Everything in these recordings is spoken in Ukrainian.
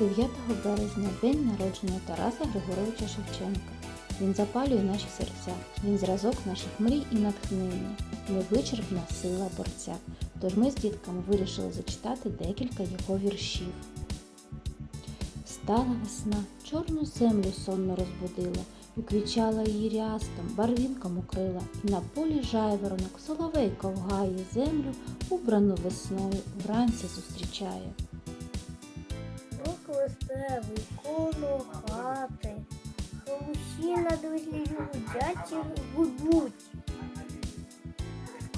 9 березня день народження Тараса Григоровича Шевченка. Він запалює наші серця, він зразок наших мрій і натхнення, невичерпна сила борця. Тож ми з дітками вирішили зачитати декілька його віршів. Стала весна, чорну землю сонно розбудила, уквічала її рястом, барвінком укрила, і на полі жайворонок соловей ковгає землю, убрану весною, вранці зустрічає. Рук веселий, коло хати, Хлусі на друзі гудять і гудуть.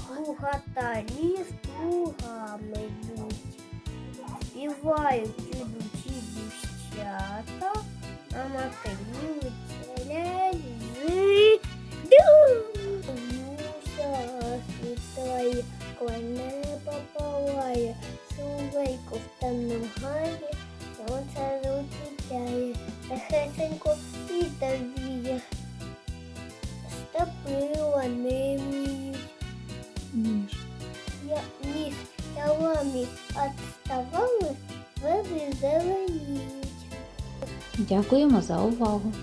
Плугатарі з плугами йдуть. Співають ідучі дівчата, а матері веселять з світає, коне попалає, Соловейко в темному гаї, сонце зустрічає, тихесенько вітер віє, степи вони Я Ніж. я ніс ялами отставали, вебі зеленіють. Дякуємо за увагу!